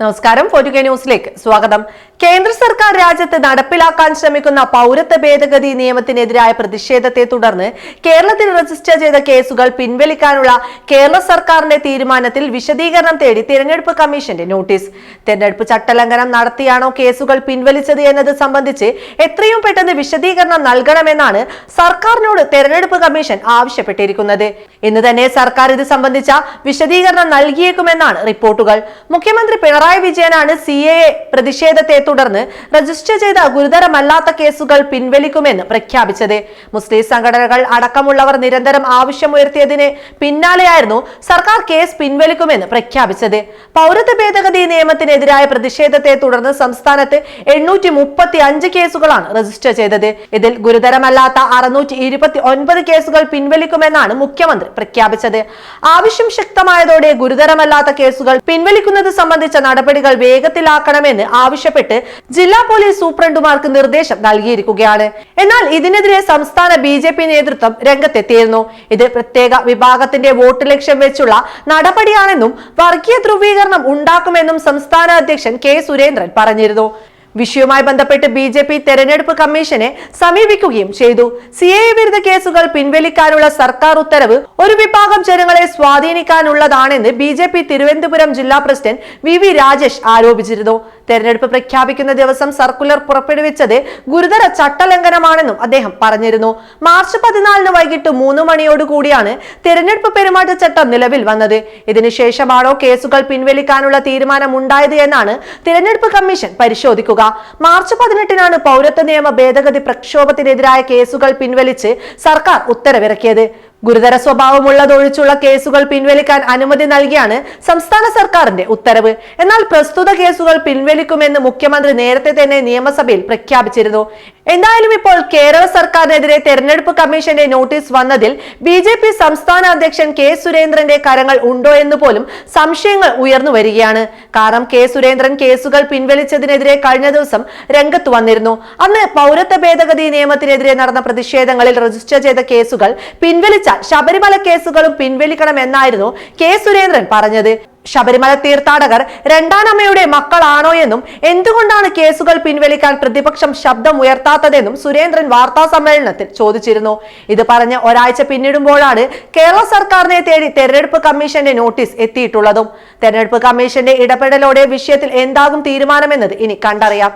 നമസ്കാരം ഫോർട്ടുകെ ന്യൂസിലേക്ക് സ്വാഗതം. കേന്ദ്ര സർക്കാർ രാജ്യത്ത് നടപ്പിലാക്കാൻ ശ്രമിക്കുന്ന പൗരത്വ ഭേദഗതി നിയമത്തിനെതിരായ പ്രതിഷേധത്തെ തുടർന്ന് കേരളത്തിൽ രജിസ്റ്റർ ചെയ്ത കേസുകൾ പിൻവലിക്കാനുള്ള കേരള സർക്കാരിന്റെ തീരുമാനത്തിൽ വിശദീകരണം തേടി തിരഞ്ഞെടുപ്പ് കമ്മീഷന്റെ നോട്ടീസ്. തിരഞ്ഞെടുപ്പ് ചട്ടലംഘനം നടത്തിയാണോ കേസുകൾ പിൻവലിച്ചത് എന്നത് സംബന്ധിച്ച് എത്രയും പെട്ടെന്ന് വിശദീകരണം നൽകണമെന്നാണ് സർക്കാരിനോട് തെരഞ്ഞെടുപ്പ് കമ്മീഷൻ ആവശ്യപ്പെട്ടിരിക്കുന്നത്. ഇന്ന് തന്നെ സർക്കാർ ഇത് സംബന്ധിച്ച വിശദീകരണം നൽകിയേക്കുമെന്നാണ് റിപ്പോർട്ടുകൾ. മുഖ്യമന്ത്രി പിണറായി വിജയനാണ് സി എ പ്രതിഷേധത്തെ തുടർന്ന് രജിസ്റ്റർ ചെയ്ത ഗുരുതരമല്ലാത്ത കേസുകൾ പിൻവലിക്കുമെന്ന് പ്രഖ്യാപിച്ചത്. മുസ്ലിം സംഘടനകൾ അടക്കമുള്ളവർ നിരന്തരം ആവശ്യമുയർത്തിയതിന് പിന്നാലെയായിരുന്നു സർക്കാർ കേസ് പിൻവലിക്കുമെന്ന് പ്രഖ്യാപിച്ചത്. പൗരത്വ ഭേദഗതി നിയമത്തിനെതിരായ പ്രതിഷേധത്തെ തുടർന്ന് സംസ്ഥാനത്ത് എണ്ണൂറ്റി മുപ്പത്തി അഞ്ച് കേസുകളാണ് രജിസ്റ്റർ ചെയ്തത്. ഇതിൽ ഗുരുതരമല്ലാത്ത അറുന്നൂറ്റി ഇരുപത്തി ഒൻപത് കേസുകൾ പിൻവലിക്കുമെന്നാണ് മുഖ്യമന്ത്രി പ്രഖ്യാപിച്ചത്. ആവശ്യം ശക്തമായതോടെ ഗുരുതരമല്ലാത്ത കേസുകൾ പിൻവലിക്കുന്നത് സംബന്ധിച്ച നടപടികൾ വേഗത്തിലാക്കണമെന്ന് ആവശ്യപ്പെട്ട് ജില്ലാ പോലീസ് സൂപ്രണ്ടുമാർക്ക് നിർദ്ദേശം നൽകിയിരിക്കുകയാണ്. എന്നാൽ ഇതിനെതിരെ സംസ്ഥാന ബി ജെ പി നേതൃത്വം രംഗത്തെത്തിയിരുന്നു. ഇത് പ്രത്യേക വിഭാഗത്തിന്റെ വോട്ട് ലക്ഷ്യം വെച്ചുള്ള നടപടിയാണെന്നും വർഗീയ ധ്രുവീകരണം ഉണ്ടാക്കുമെന്നും സംസ്ഥാന അധ്യക്ഷൻ കെ സുരേന്ദ്രൻ പറഞ്ഞിരുന്നു. വിഷയവുമായി ബന്ധപ്പെട്ട് ബി ജെ പി തെരഞ്ഞെടുപ്പ് കമ്മീഷനെ സമീപിക്കുകയും ചെയ്തു. സി എ വിരുദ്ധ കേസുകൾ പിൻവലിക്കാനുള്ള സർക്കാർ ഉത്തരവ് ഒരു വിഭാഗം ജനങ്ങളെ സ്വാധീനിക്കാനുള്ളതാണെന്ന് ബി ജെ പി തിരുവനന്തപുരം ജില്ലാ പ്രസിഡന്റ് വി വി രാജേഷ് ആരോപിച്ചിരുന്നു. തെരഞ്ഞെടുപ്പ് പ്രഖ്യാപിക്കുന്ന ദിവസം സർക്കുലർ പുറപ്പെടുവിച്ചത് ഗുരുതര ചട്ടലംഘനമാണെന്നും അദ്ദേഹം പറഞ്ഞിരുന്നു. മാർച്ച് പതിനാലിന് വൈകിട്ട് മൂന്ന് മണിയോടുകൂടിയാണ് തെരഞ്ഞെടുപ്പ് പെരുമാറ്റച്ചട്ടം നിലവിൽ വന്നത്. ഇതിനുശേഷമാണോ കേസുകൾ പിൻവലിക്കാനുള്ള തീരുമാനം ഉണ്ടായത് എന്നാണ് തിരഞ്ഞെടുപ്പ് കമ്മീഷൻ പരിശോധിക്കുക മാർച്ച് പതിനെട്ടിനാണ് പൗരത്വ നിയമ ഭേദഗതി പ്രക്ഷോഭത്തിനെതിരായ കേസുകൾ പിൻവലിച്ച് സർക്കാർ ഉത്തരവിറക്കിയത്. ഗുരുതര സ്വഭാവമുള്ളതൊഴിച്ചുള്ള കേസുകൾ പിൻവലിക്കാൻ അനുമതി നൽകിയാണ് സംസ്ഥാന സർക്കാരിന്റെ ഉത്തരവ്. എന്നാൽ പ്രസ്തുത കേസുകൾ പിൻവലിക്കുമെന്ന് മുഖ്യമന്ത്രി നേരത്തെ തന്നെ നിയമസഭയിൽ പ്രഖ്യാപിച്ചിരുന്നു. എന്തായാലും ഇപ്പോൾ കേരള സർക്കാരിനെതിരെ തെരഞ്ഞെടുപ്പ് കമ്മീഷന്റെ നോട്ടീസ് വന്നതിൽ ബി ജെ പി സംസ്ഥാന അധ്യക്ഷൻ കെ സുരേന്ദ്രന്റെ കരങ്ങൾ ഉണ്ടോ എന്ന് പോലും സംശയങ്ങൾ ഉയർന്നു വരികയാണ്. കാരണം കെ സുരേന്ദ്രൻ കേസുകൾ പിൻവലിച്ചതിനെതിരെ കഴിഞ്ഞ ദിവസം രംഗത്ത് വന്നിരുന്നു. അന്ന് പൗരത്വ ഭേദഗതി നിയമത്തിനെതിരെ നടന്ന പ്രതിഷേധങ്ങളിൽ രജിസ്റ്റർ ചെയ്ത കേസുകൾ പിൻവലിച്ചാൽ ശബരിമല കേസുകളും പിൻവലിക്കണമെന്നായിരുന്നു കെ സുരേന്ദ്രൻ പറഞ്ഞത്. ശബരിമല തീർത്ഥാടകർ രണ്ടാനമ്മയുടെ മക്കളാണോ എന്നും എന്തുകൊണ്ടാണ് കേസുകൾ പിൻവലിക്കാൻ പ്രതിപക്ഷം ശബ്ദം ഉയർത്താത്തതെന്നും സുരേന്ദ്രൻ വാർത്താ സമ്മേളനത്തിൽ ചോദിച്ചിരുന്നു. ഇത് പറഞ്ഞ് ഒരാഴ്ച പിന്നിടുമ്പോഴാണ് കേരള സർക്കാരിനെ തേടി തെരഞ്ഞെടുപ്പ് കമ്മീഷന്റെ നോട്ടീസ് എത്തിയിട്ടുള്ളതും. തെരഞ്ഞെടുപ്പ് കമ്മീഷന്റെ ഇടപെടലോടെ വിഷയത്തിൽ എന്താകും തീരുമാനമെന്നത് ഇനി കണ്ടറിയാം.